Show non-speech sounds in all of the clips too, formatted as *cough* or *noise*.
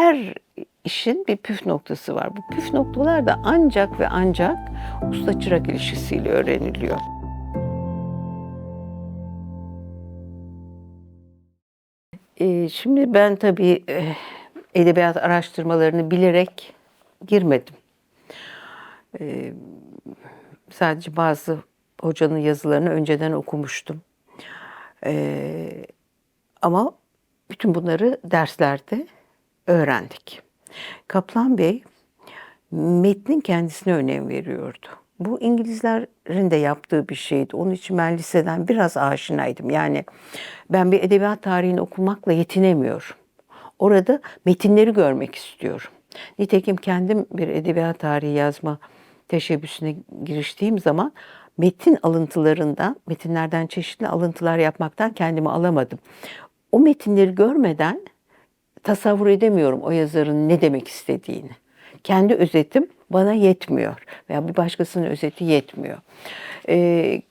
her işin bir püf noktası var. Bu püf noktalar da ancak ve ancak usta çırak ilişkisiyle öğreniliyor. Ee, şimdi ben tabii eh, edebiyat araştırmalarını bilerek girmedim. Ee, sadece bazı hocanın yazılarını önceden okumuştum. Ee, ama bütün bunları derslerde öğrendik. Kaplan Bey metnin kendisine önem veriyordu. Bu İngilizlerin de yaptığı bir şeydi. Onun için ben liseden biraz aşinaydım. Yani ben bir edebiyat tarihini okumakla yetinemiyorum. Orada metinleri görmek istiyorum. Nitekim kendim bir edebiyat tarihi yazma teşebbüsüne giriştiğim zaman metin alıntılarından, metinlerden çeşitli alıntılar yapmaktan kendimi alamadım. O metinleri görmeden tasavvur edemiyorum o yazarın ne demek istediğini. Kendi özetim bana yetmiyor veya bir başkasının özeti yetmiyor. Ee,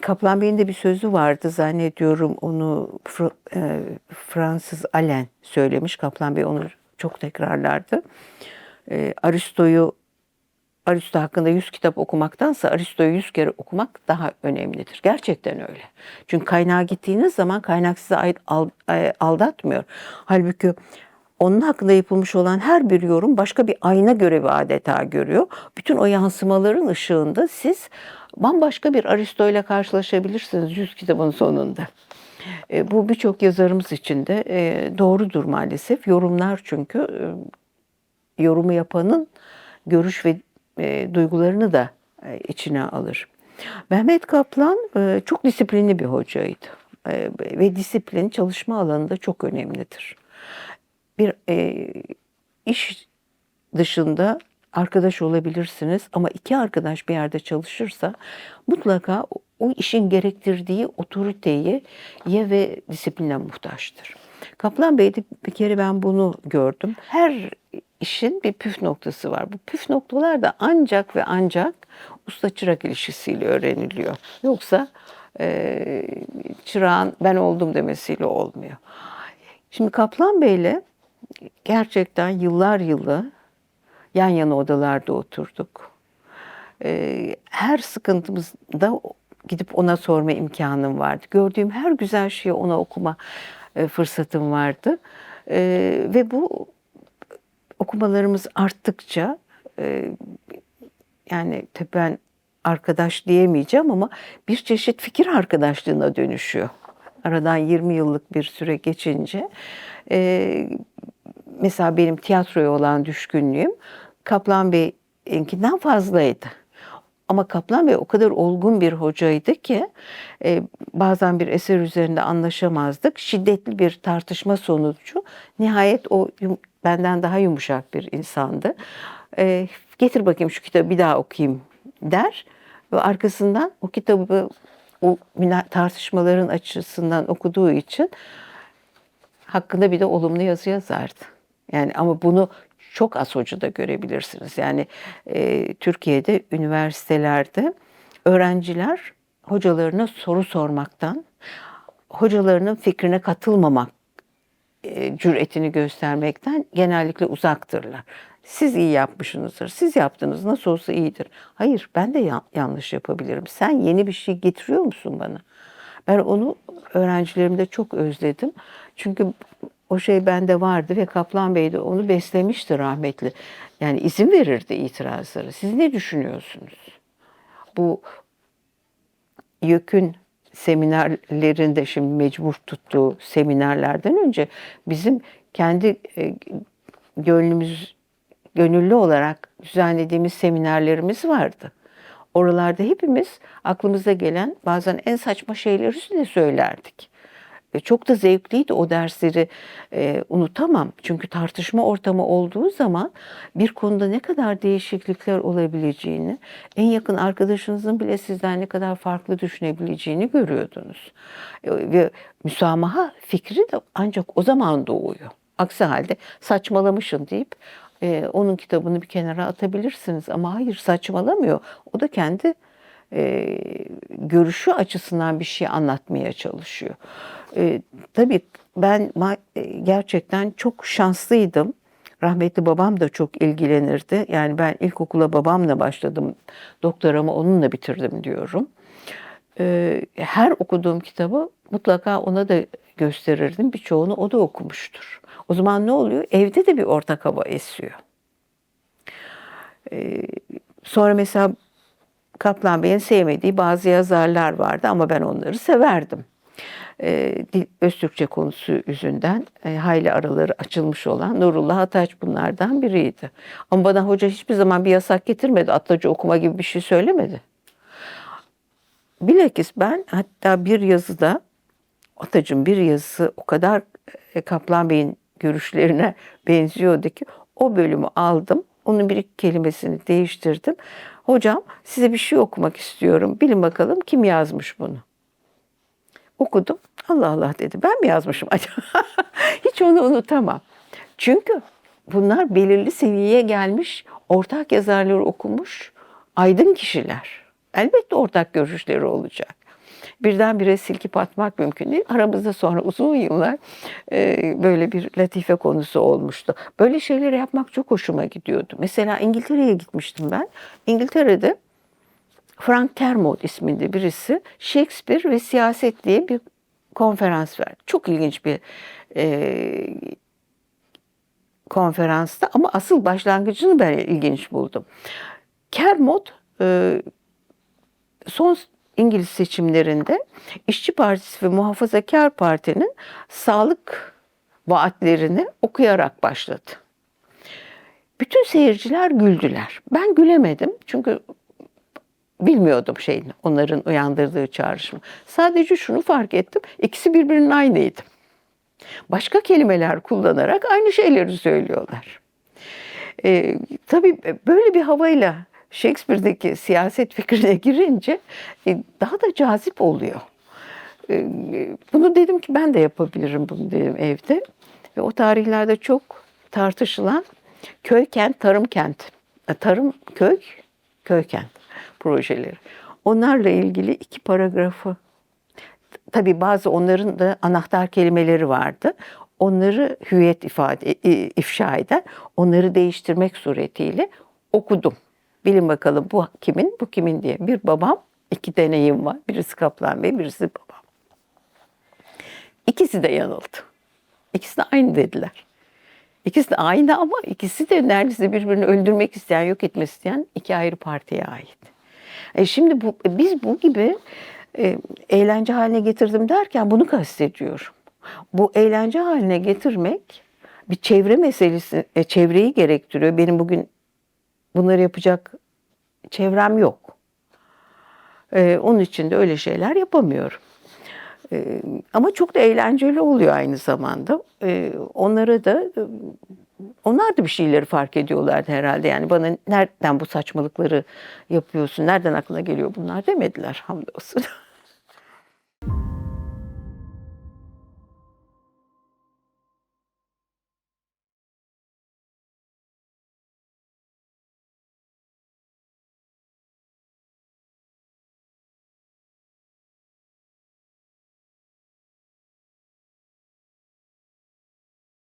Kaplan Bey'in de bir sözü vardı zannediyorum onu Fr- e, Fransız Allen söylemiş. Kaplan Bey onu çok tekrarlardı. Ee, Aristo'yu Aristo hakkında 100 kitap okumaktansa Aristo'yu 100 kere okumak daha önemlidir. Gerçekten öyle. Çünkü kaynağa gittiğiniz zaman kaynak al- e, aldatmıyor. Halbuki onun hakkında yapılmış olan her bir yorum başka bir ayna görevi adeta görüyor. Bütün o yansımaların ışığında siz bambaşka bir Aristo ile karşılaşabilirsiniz 100 kitabın sonunda. E, bu birçok yazarımız için de e, doğrudur maalesef. Yorumlar çünkü yorumu yapanın görüş ve e, duygularını da e, içine alır. Mehmet Kaplan e, çok disiplinli bir hocaydı E, ve disiplin çalışma alanında çok önemlidir. Bir e, iş dışında arkadaş olabilirsiniz ama iki arkadaş bir yerde çalışırsa mutlaka o- işin gerektirdiği otoriteyi ye ve disipline muhtaçtır. Kaplan Bey'de bir kere ben bunu gördüm. Her işin bir püf noktası var. Bu püf noktalar da ancak ve ancak usta çırak ilişkisiyle öğreniliyor. Yoksa e, çırağın ben oldum demesiyle olmuyor. Şimdi Kaplan Bey'le gerçekten yıllar yılı yan yana odalarda oturduk. Ee, her sıkıntımızda gidip ona sorma imkanım vardı. Gördüğüm her güzel şeyi ona okuma e, fırsatım vardı. Ee, ve bu okumalarımız arttıkça e, yani tabii ben arkadaş diyemeyeceğim ama bir çeşit fikir arkadaşlığına dönüşüyor. Aradan 20 yıllık bir süre geçince e, mesela benim tiyatroya olan düşkünlüğüm Kaplan Bey'inkinden fazlaydı. Ama Kaplan Bey o kadar olgun bir hocaydı ki e, bazen bir eser üzerinde anlaşamazdık. Şiddetli bir tartışma sonucu nihayet o benden daha yumuşak bir insandı. E, getir bakayım şu kitabı bir daha okuyayım der ve arkasından o kitabı o tartışmaların açısından okuduğu için hakkında bir de olumlu yazı yazardı. Yani ama bunu çok az hocada görebilirsiniz. Yani e, Türkiye'de üniversitelerde öğrenciler hocalarına soru sormaktan, hocalarının fikrine katılmamak cüretini göstermekten genellikle uzaktırlar. Siz iyi yapmışsınızdır. Siz yaptınız nasıl olsa iyidir. Hayır ben de ya- yanlış yapabilirim. Sen yeni bir şey getiriyor musun bana? Ben onu öğrencilerimde çok özledim. Çünkü o şey bende vardı ve Kaplan Bey de onu beslemişti rahmetli. Yani izin verirdi itirazlara. Siz ne düşünüyorsunuz? Bu YÖK'ün seminerlerinde şimdi mecbur tuttuğu seminerlerden önce bizim kendi e, gönlümüz gönüllü olarak düzenlediğimiz seminerlerimiz vardı. Oralarda hepimiz aklımıza gelen bazen en saçma şeyleri de söylerdik. E, Çok da zevkliydi o dersleri e, unutamam. Çünkü tartışma ortamı olduğu zaman bir konuda ne kadar değişiklikler olabileceğini, en yakın arkadaşınızın bile sizden ne kadar farklı düşünebileceğini görüyordunuz. E, ve müsamaha fikri de ancak o zaman doğuyor. Aksi halde saçmalamışsın deyip e, onun kitabını bir kenara atabilirsiniz. Ama hayır saçmalamıyor. O da kendi e, görüşü açısından bir şey anlatmaya çalışıyor. E, tabii ben e, gerçekten çok şanslıydım. Rahmetli babam da çok ilgilenirdi. Yani ben ilkokula babamla başladım. Doktoramı onunla bitirdim diyorum. Ee, her okuduğum kitabı mutlaka ona da gösterirdim. Birçoğunu o da okumuştur. O zaman ne oluyor? Evde de bir ortak hava esiyor. Ee, sonra mesela Kaplan Bey'in sevmediği bazı yazarlar vardı ama ben onları severdim. Ee, Öztürkçe konusu yüzünden e, hayli araları açılmış olan Nurullah Ataç bunlardan biriydi. Ama bana hoca hiçbir zaman bir yasak getirmedi. Atlaca okuma gibi bir şey söylemedi. Bilakis ben hatta bir yazıda Atac'ın bir yazısı o kadar e, Kaplan Bey'in görüşlerine *laughs* benziyordu ki o bölümü aldım. Onun bir kelimesini değiştirdim. Hocam size bir şey okumak istiyorum. Bilin bakalım kim yazmış bunu. Okudum. Allah Allah dedi. Ben mi yazmışım acaba? *laughs* Hiç onu unutamam. Çünkü bunlar belirli seviyeye gelmiş, ortak yazarları okumuş, aydın kişiler. Elbette ortak görüşleri olacak. Birdenbire silkip atmak mümkün değil. Aramızda sonra uzun yıllar e, böyle bir latife konusu olmuştu. Böyle şeyleri yapmak çok hoşuma gidiyordu. Mesela İngiltere'ye gitmiştim ben. İngiltere'de Frank Termode isminde birisi Shakespeare ve siyaset diye bir konferans verdi. Çok ilginç bir e, konferansta ama asıl başlangıcını ben ilginç buldum. Kermode e, son İngiliz seçimlerinde İşçi Partisi ve Muhafazakar Parti'nin sağlık vaatlerini okuyarak başladı. Bütün seyirciler güldüler. Ben gülemedim çünkü bilmiyordum şeyini, onların uyandırdığı çağrışımı. Sadece şunu fark ettim, ikisi birbirinin aynıydı. Başka kelimeler kullanarak aynı şeyleri söylüyorlar. Ee, tabii böyle bir havayla Shakespeare'deki siyaset fikrine girince e, daha da cazip oluyor. Ee, bunu dedim ki ben de yapabilirim bunu dedim evde. Ve o tarihlerde çok tartışılan köy kent tarım kent, e, tarım köy köy kent projeleri. Onlarla ilgili iki paragrafı tabii bazı onların da anahtar kelimeleri vardı. Onları hüviyet ifade ifşa eden, onları değiştirmek suretiyle okudum. Bilin bakalım bu kimin, bu kimin diye. Bir babam, iki deneyim var. Birisi Kaplan Bey, birisi babam. İkisi de yanıldı. İkisi de aynı dediler. İkisi de aynı ama ikisi de neredeyse birbirini öldürmek isteyen, yok etmek isteyen iki ayrı partiye ait. E şimdi bu, biz bu gibi e, eğlence haline getirdim derken bunu kastediyorum. Bu eğlence haline getirmek bir çevre meselesi, e, çevreyi gerektiriyor. Benim bugün bunları yapacak çevrem yok. E, onun için de öyle şeyler yapamıyorum. E, ama çok da eğlenceli oluyor aynı zamanda. E, onlara da e, onlar da bir şeyleri fark ediyorlardı herhalde. Yani bana nereden bu saçmalıkları yapıyorsun, nereden aklına geliyor bunlar demediler hamdolsun. *laughs*